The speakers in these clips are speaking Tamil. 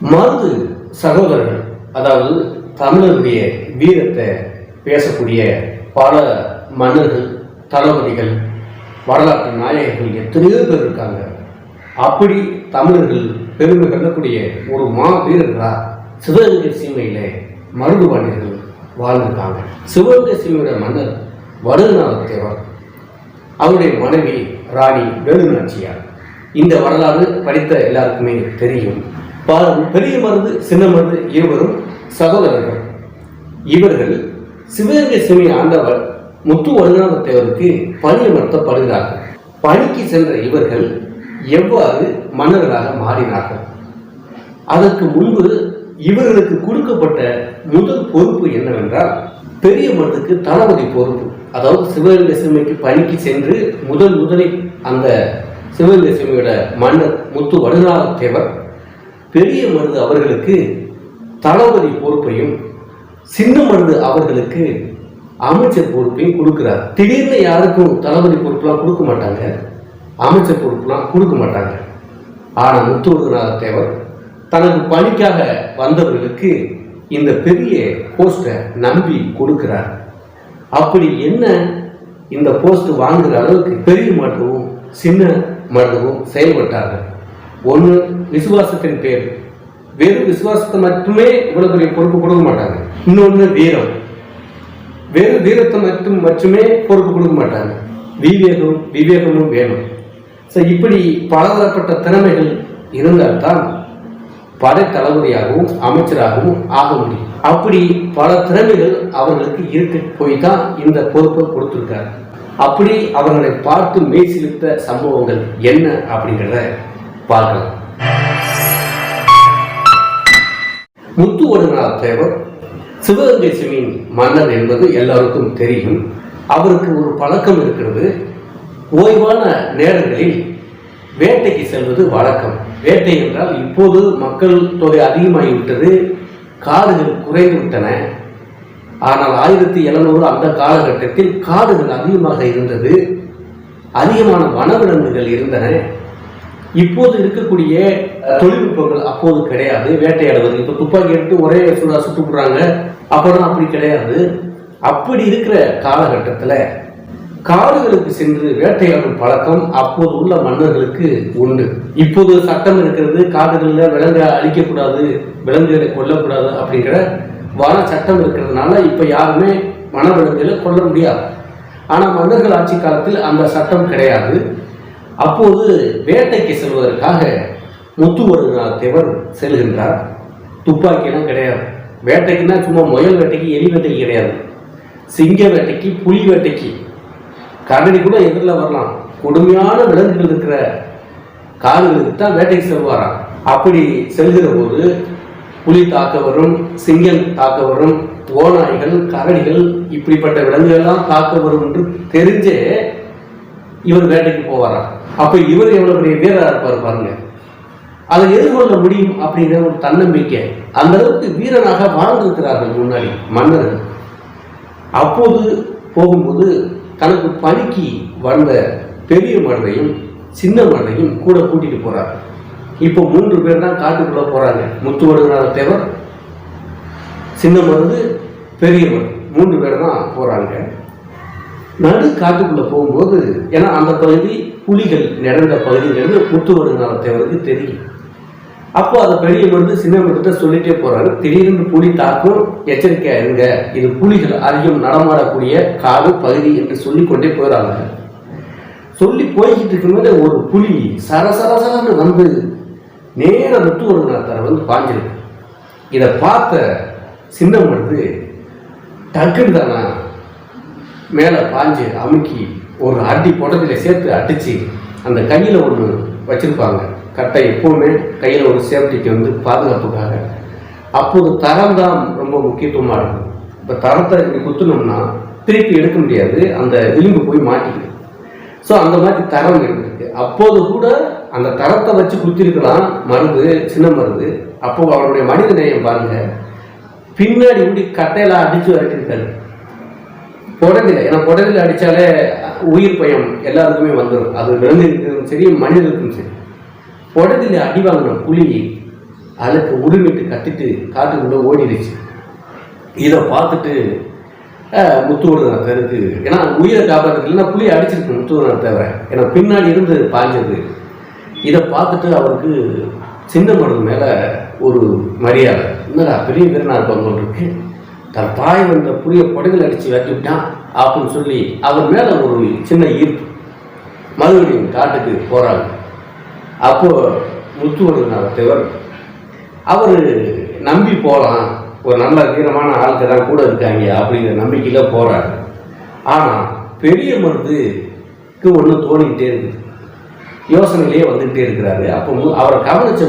மருது சகோதரர்கள் அதாவது தமிழருடைய வீரத்தை பேசக்கூடிய பல மன்னர்கள் தளபதிகள் வரலாற்று நாயகர்கள் எத்தனையோ பேர் இருக்காங்க. அப்படி தமிழர்கள் பெருமை கண்டக்கூடிய ஒரு மா வீரர்களா சிவகங்கை சீமையில் மருது பாண்டியர்கள் வாழ்ந்திருக்காங்க. சிவகங்கை சீமையோட மன்னர் வடுநாத அவருடைய மனைவி ராணி வேலுநாச்சியார். இந்த வரலாறு படித்த எல்லாருக்குமே தெரியும். பாருங்கள். பெரிய மருந்து சின்ன மருந்து இருவரும் சகோதரர்கள். இவர்கள் சிவகங்கை சிமை ஆண்டவர் முத்து வருணாத தேவருக்கு பணி பணிக்கு சென்ற இவர்கள் எவ்வாறு மன்னர்களாக மாறினார்கள்? அதற்கு முன்பு இவர்களுக்கு கொடுக்கப்பட்ட முதல் பொறுப்பு என்னவென்றால் பெரிய மருதுக்கு தளபதி பொறுப்பு. அதாவது சிவகங்கை சிவமைக்கு பணிக்கு சென்று முதல் முதலில் அந்த சிவகங்கை சிமையோட மன்னர் முத்து வடுநாத தேவர் பெரிய மருது அவர்களுக்கு தளபதி பொறுப்பையும் சின்ன மருது அவர்களுக்கு அமைச்சர் பொறுப்பையும் கொடுக்குறார். திடீர்னு யாருக்கும் தளபதி பொறுப்புலாம் கொடுக்க மாட்டாங்க. அமைச்சர் பொறுப்புலாம் கொடுக்க மாட்டாங்க. ஆனால் முத்துவரநாத தேவர் தனக்கு பணிக்காக வந்தவர்களுக்கு இந்த பெரிய போஸ்டை நம்பி கொடுக்கிறார். அப்படி என்ன இந்த போஸ்ட் வாங்குற அளவுக்கு பெரிய மருத்துவம் சின்ன மருத்துவம் செயல்பட்டார்கள்? ஒன்று விசுவாசத்தின் பேர். வெறும் விசுவாசத்தை மட்டுமே இவ்வளவு பெரிய பொறுப்பு கொடுக்க மாட்டாங்க. இன்னொன்று வீரம். வெறும் வீரத்தை மட்டும் மட்டுமே பொறுப்பு கொடுக்க மாட்டாங்க. விவேகம் விவேகமும் வேணும். ஸோ இப்படி பலதரப்பட்ட திறமைகள் இருந்தால்தான் படைத்தளபதியாகவும் அமைச்சராகவும் ஆக முடியும். அப்படி பல திறமைகள் அவர்களுக்கு இருக்க. போய் தான் இந்த பொறுப்பை கொடுத்துருக்காரு. அப்படி அவர்களை பார்த்து மெய்சிலித்த சம்பவங்கள் என்ன அப்படிங்கிறத பார்க்கலாம் முத்து வடுநாத தேவர் சிவகங்கை சிமின் மன்னர் என்பது எல்லாருக்கும் தெரியும். அவருக்கு ஒரு பழக்கம் இருக்கிறது. ஓய்வான நேரங்களில் வேட்டைக்கு செல்வது வழக்கம். வேட்டை என்றால் இப்போது மக்கள் தொகை அதிகமாகிவிட்டது. காடுகள் குறைந்து விட்டன ஆனால் ஆயிரத்தி எழுநூறு அந்த காலகட்டத்தில் காடுகள் அதிகமாக இருந்தது. அதிகமான வனவிலங்குகள் இருந்தன. இப்போது இருக்கக்கூடிய தொழில்நுட்பங்கள் அப்போது கிடையாது. வேட்டையாடுவது. இப்போ துப்பாக்கி எடுத்து ஒரே சுடா சுட்டு விடுறாங்க. அப்போலாம் அப்படி கிடையாது. அப்படி இருக்கிற காலகட்டத்தில் காடுகளுக்கு சென்று வேட்டையாடும் பழக்கம் அப்போது உள்ள மன்னர்களுக்கு உண்டு. இப்போது சட்டம் இருக்கிறது காடுகளில் விலங்கை அழிக்கக்கூடாது விலங்குகளை கொல்லக்கூடாது அப்படிங்கிற வன சட்டம் இருக்கிறதுனால இப்போ யாருமே வனவிலங்குகளை கொல்ல முடியாது. ஆனால் மன்னர்கள் ஆட்சி காலத்தில் அந்த சட்டம் கிடையாது. அப்போது வேட்டைக்கு செல்வதற்காக முத்துவருநாத் தேவர் செல்கின்றார். துப்பாக்கியெல்லாம் கிடையாது. வேட்டைக்குன்னா சும்மா முயல் வேட்டைக்கு எலி வேட்டைக்கு கிடையாது. சிங்க வேட்டைக்கு புலி வேட்டைக்கு. கரடி கூட எதிரில் வரலாம். கொடுமையான விலங்குகள் இருக்கிற காடுகளுக்கு தான் வேட்டைக்கு செல்வாராம். அப்படி செல்கிற போது புலி தாக்க வரும் சிங்கம் தாக்க வரும் ஓநாய்கள் கரடிகள் இப்படிப்பட்ட விலங்குகள்லாம் தாக்க வரும் என்று தெரிஞ்சே இவர் வேட்டைக்கு போவாராம் அப்போ இவர் எவ்வளோ பெரிய வீரராக இருப்பார் பாருங்க. அதை எதிர்கொள்ள முடியும் அப்படிங்கிற ஒரு தன்னம்பிக்கை அந்த அளவுக்கு வீரனாக வாழ்ந்திருக்கிறார்கள் முன்னாடி மன்னர்கள். அப்போது போகும்போது தனக்கு பணிக்கு வந்த பெரிய மன்னரையும் சின்ன மன்னரையும் கூட கூட்டிட்டு போறார். இப்போ மூன்று பேர் தான் காட்டுக்குள்ள போறாங்க. முத்துவடுநாத தேவர் சின்ன மருந்து பெரிய மூன்று பேர் தான் போறாங்க. நடு காட்டுக்குள்ளே போகும்போது ஏன்னா அந்த பகுதி புலிகள் நிறைந்த பகுதிங்கிறது முத்துவடுநாத தேவருக்கு தெரியும். அப்போ அதை பெரிய மருந்து சின்ன சொல்லிட்டே போறாரு திடீர்னு புலி தாக்கும் எச்சரிக்கையா இருங்க இது புலிகள் அதிகம் நடமாடக்கூடிய காடு பகுதி என்று சொல்லிக்கொண்டே போயிடறாங்க சொல்லி போய்கிட்டு இருக்கும்போது ஒரு புலி சரசரசரன்னு வந்து நேர முத்துவடுநாதரை வந்து பாஞ்சிருக்கு. இதை பார்த்த சின்ன மருந்து டக்குன்னு தானா மேலே பாஞ்சு அமுக்கி ஒரு அடி புடத்தில் சேர்த்து அடித்து அந்த கையில் ஒன்று வச்சுருப்பாங்க. கட்டை எப்போவுமே கையில் ஒரு சேஃப்டிக்கு வந்து பாதுகாப்புக்காக. அப்போது தரம் தான் ரொம்ப முக்கியத்துவமாக இருக்கும். இப்போ தரத்தை இப்படி குத்துனோம்னா திருப்பி எடுக்க முடியாது. அந்த விளிம்பு போய் மாட்டிக்குது. ஸோ அந்த மாதிரி தரம் இருந்திருக்கு. அப்போது கூட அந்த தரத்தை வச்சு குத்திருக்கலாம். மருந்து சின்ன மருந்து. அப்போ அவருடைய மனித நேயம் பாருங்க. பின்னாடி இப்படி கட்டையெல்லாம் அடிச்சு வரட்டிருக்காரு புடவில ஏன்னா புடவில அடித்தாலே உயிர் பயம் எல்லாருக்குமே வந்துடும் அது விலங்குகளுக்கும் சரி மனிதர்களுக்கும் சரி. புடவில அடி வாங்கின புலி அதுக்கு உருமிட்டு கத்திட்டு காட்டுக்குள்ளே ஓடிடுச்சு இதை பார்த்துட்டு அஹ், முத்துவடுநாதருக்கு ஏன்னா உயிரை காப்பாற்றுறதுல புளியை அடிச்சிருக்கு முத்துவடுநாத தவிர. ஏன்னா பின்னாடி இருந்து பாய்ஞ்சது. இதை பார்த்துட்டு அவருக்கு சின்ன மனது மேலே ஒரு மரியாதை. என்னடா பெரிய வீரனா இருப்பாங்க இருக்கு. தன் தாய் வந்த புளிய படுகள் அடித்து வெட்டி விட்டான் அப்படின்னு சொல்லி அவர் மேலே ஒரு சின்ன ஈர்ப்பு. மறுபடியும் காட்டுக்கு போகிறாங்க அப்போ முத்துவடுநாதத்தேவர் அவர் நம்பி போகலாம் ஒரு நல்ல வீரமான ஆளுக்கு தான் கூட இருக்காங்க அப்படிங்கிற நம்பிக்கையில் போகிறாரு ஆனால் பெரிய மருந்துக்கு ஒன்று தோணிக்கிட்டே இருக்குது. யோசனையிலேயே வந்துகிட்டே இருக்கிறாரு. அப்போ அவரை அவரை கவனிச்ச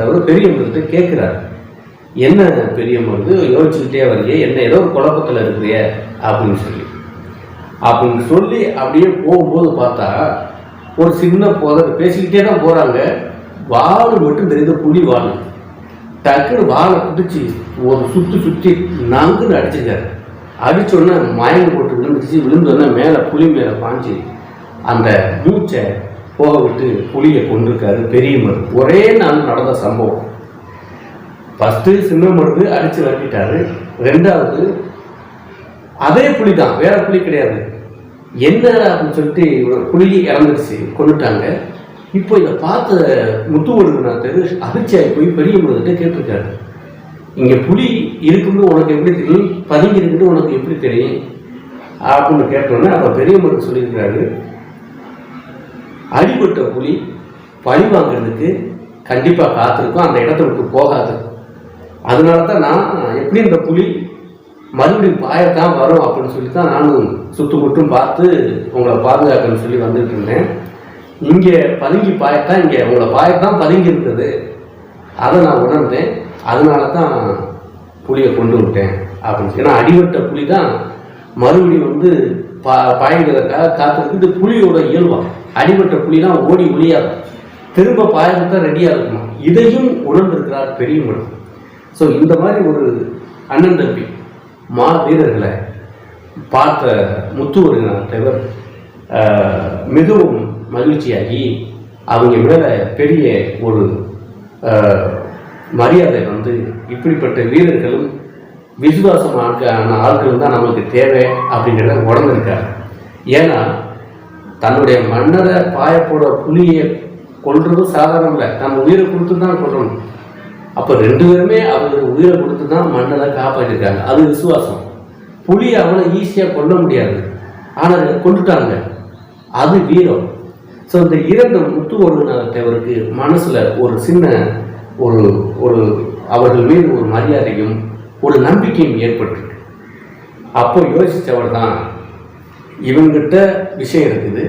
தவிர பெரிய மருந்துட்டு கேட்குறாரு. என்ன பெரிய வந்து யோசிச்சுக்கிட்டே வரையே என்ன ஏதோ ஒரு குழப்பத்தில் இருக்கிறிய அப்படின்னு சொல்லி. அப்படின்னு சொல்லி அப்படியே போகும்போது பார்த்தா ஒரு சின்ன புதர் பேசிக்கிட்டே தான் போகிறாங்க வால் மட்டும் தெரியுது புலி வாழ் டக்குன்னு வாழை பிடிச்சி ஒரு சுற்றி சுற்றி நங்குன்னு அடிச்சிருக்காரு. அடிச்சோடனே மயங்க போட்டு விழுந்துச்சு விழுந்தோடனே மேலே புலி மேலே பாஞ்சு அந்த மூச்சை போக விட்டு புலியை கொண்டிருக்காரு பெரிய மருந்து ஒரே நாள் நடந்த சம்பவம். ஃபஸ்ட்டு சின்ன மருந்து அடித்து விரட்டிட்டாரு. ரெண்டாவது அதே புலி தான் வேற புலி கிடையாது. என்ன அப்படின்னு சொல்லிட்டு ஒரு புலி இறந்துருச்சு கொண்டுட்டாங்க இப்போ இதை பார்த்த முத்துவடுநாத்தர் அதிர்ச்சியாகி போய் பெரிய மருந்துகிட்ட கேட்டிருக்காரு. இங்கே புலி இருக்குன்னு உனக்கு எப்படி தெரியும்? பதுங்கி இருக்குன்னு உனக்கு எப்படி தெரியும்? அப்படின்னு கேட்டோன்னே அப்போ பெரிய முருகன் சொல்லியிருக்கிறாரு. அடிபட்ட புலி பழி வாங்குறதுக்கு கண்டிப்பாக காத்திருக்கும். அந்த இடத்த விட்டு போகாது. அதனால தான் நான் எப்படி இந்த புலி மறுபடியும் பாயத்தான் வரும் அப்படின்னு சொல்லி தான் நானும் சுற்றுமுற்றும் பார்த்து உங்களை பாதுகாக்கணும்னு சொல்லி வந்துட்டு இருந்தேன். இங்கே பதுங்கி பாயத்தான் இங்கே உங்களை பாயத்தான் பதுங்கி இருந்தது அதை நான் உணர்ந்தேன். அதனால தான் புளியை கொண்டு விட்டேன் அப்படின்னு சொல்லி. ஏன்னா அடிபட்ட புலி தான் மறுபடியும் வந்து பா பாய்கிறதுக்காக காத்திருக்கு. இது புலியோட இயல்பாக அடிபட்ட புலிலாம் ஓடி ஒளியாது. திரும்ப பாயத்தான் ரெடியாக இருக்குமா இதையும் உணர்ந்திருக்கிறார் பெரிய மனம் ஸோ இந்த மாதிரி ஒரு அண்ணன் தம்பி மா வீரர்களை பார்த்த முத்துவருங்கிறவர் மிகவும் மகிழ்ச்சியாகி அவங்க மேலே பெரிய ஒரு மரியாதை வந்து இப்படிப்பட்ட வீரர்களும் விசுவாசம் ஆட்கான ஆட்கள் தான் நம்மளுக்கு தேவை அப்படிங்கிறத உடந்திருக்காரு ஏன்னா தன்னுடைய மன்னரை பாயப்போட புலியை கொல்றதும் சாதாரணம் இல்லை. நம்ம உயிரை கொடுத்து தான் கொள்ளணும் அப்போ ரெண்டு பேருமே அவங்களுக்கு உயிரை கொடுத்து தான் மன்னரை காப்பாற்றிருக்காங்க. அது விசுவாசம். புலி அவனை ஈஸியாக கொல்ல முடியாது. ஆனால் கொண்டுட்டாங்க அது வீரம். ஸோ இந்த இரண்டு முத்து ஒருங்கினத்தவருக்கு மனசில் ஒரு சின்ன ஒரு ஒரு அவர்கள் மீது ஒரு மரியாதையும் ஒரு நம்பிக்கையும் ஏற்பட்டிருக்கு. அப்போ யோசித்தவர் தான் இவங்கிட்ட விஷயம் இருக்குது.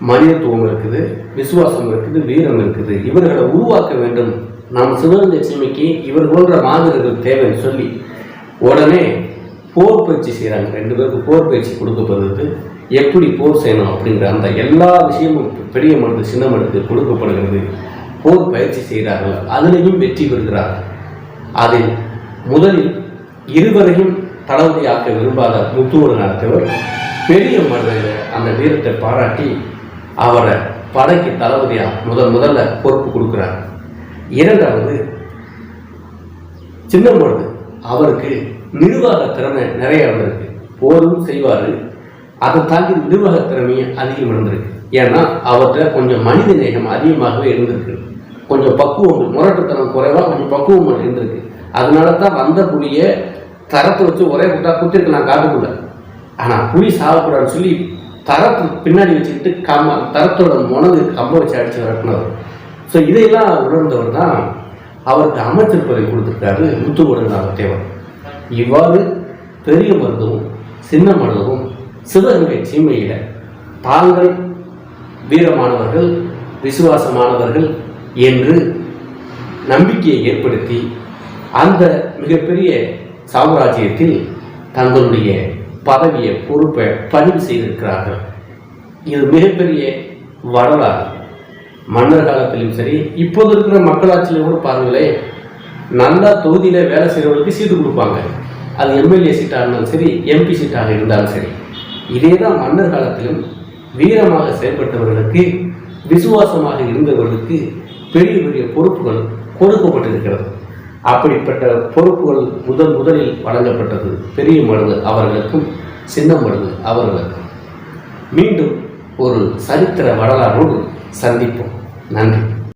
மனிதத்துவம் இருக்குது விசுவாசம் இருக்குது வீரம் இருக்குது. இவர்களை உருவாக்க வேண்டும். நாம் சிவந்த சிமைக்கு இவர் போன்ற மாவீரர்கள் தேவைன்னு சொல்லி உடனே போர் பயிற்சி செய்கிறாங்க ரெண்டு பேருக்கு போர் பயிற்சி கொடுக்கப்படுறது. எப்படி போர் செய்யணும் அப்படிங்கிற அந்த எல்லா விஷயமும் பெரிய மருந்து சின்ன மருந்து கொடுக்கப்படுகிறது. போர் பயிற்சி செய்கிறார்கள். அதிலையும் வெற்றி பெறுகிறார்கள் அதில் முதலில் இருவரையும் தளபதியாக்க விரும்பாத முத்துவோடு நடத்தவர் பெரிய மருதையில் அந்த வீரத்தை பாராட்டி அவரை படைக்கு தளபதியா முதல் முதல்ல பொறுப்பு கொடுக்குறார். இரண்டாவது சின்ன பொழுது அவருக்கு நிர்வாக திறமை நிறைய இருந்திருக்கு. போரும் செய்வார். அதை தாண்டி நிர்வாக திறமையும் அதிகம் இருந்திருக்கு. ஏன்னா அவர்கிட்ட கொஞ்சம் மனித நேயம் அதிகமாகவே இருந்திருக்கு. கொஞ்சம் பக்குவம் முரட்டுத்தனம் குறைவாக கொஞ்சம் பக்குவம் இருந்திருக்கு. அதனால தான் வந்த புலியை தரத்தை வச்சு ஒரே குட்டா குத்திருக்கலாம் காட்டுக்குள்ள. ஆனால் புலி சாகக்கூடாதுன்னு சொல்லி தரத்து பின்னாடி வச்சுக்கிட்டு கம்ம தரத்தோட முனது கம்ப வச்சு அடிச்சு விரட்டினவர். ஸோ இதையெல்லாம் உணர்ந்தவர் தான் அவருக்கு அமைச்சர் பதவி கொடுத்துருக்காரு முத்துக்குடநாத தேவர் இவ்வாறு பெரிய மருந்துவும் சின்ன மருந்துவும் சிவகங்கை சீமையில் தாங்கள் வீரமானவர்கள் விசுவாசமானவர்கள் என்று நம்பிக்கையை ஏற்படுத்தி அந்த மிகப்பெரிய சாம்ராஜ்யத்தில் தங்களுடைய பதவியை பொறுப்பை பதிவு செய்திருக்கிறார்கள். இது மிகப்பெரிய வரலாறு. மன்னர் காலத்திலும் சரி இப்போது இருக்கிற மக்களாட்சியில கூட பாருங்களே நல்லா தொகுதியில் வேலை செய்கிறவங்களுக்கு சீட்டு கொடுப்பாங்க. அது எம்எல்ஏ சீட்டாக இருந்தாலும் சரி எம்பி சீட்டாக இருந்தாலும் சரி. இதே தான் மன்னர் காலத்திலும் வீரமாக செயல்பட்டவர்களுக்கு விசுவாசமாக இருந்தவர்களுக்கு பெரிய பெரிய பொறுப்புகள் கொடுக்கப்பட்டிருக்கிறது. அப்படிப்பட்ட பொறுப்புகள் முதல் முதலில் வழங்கப்பட்டது. பெரிய மருது அவர்களுக்கும் சின்ன மருது அவர்களுக்கும். மீண்டும் ஒரு சரித்திர வரலாறோடு சந்திப்போம். நன்றி.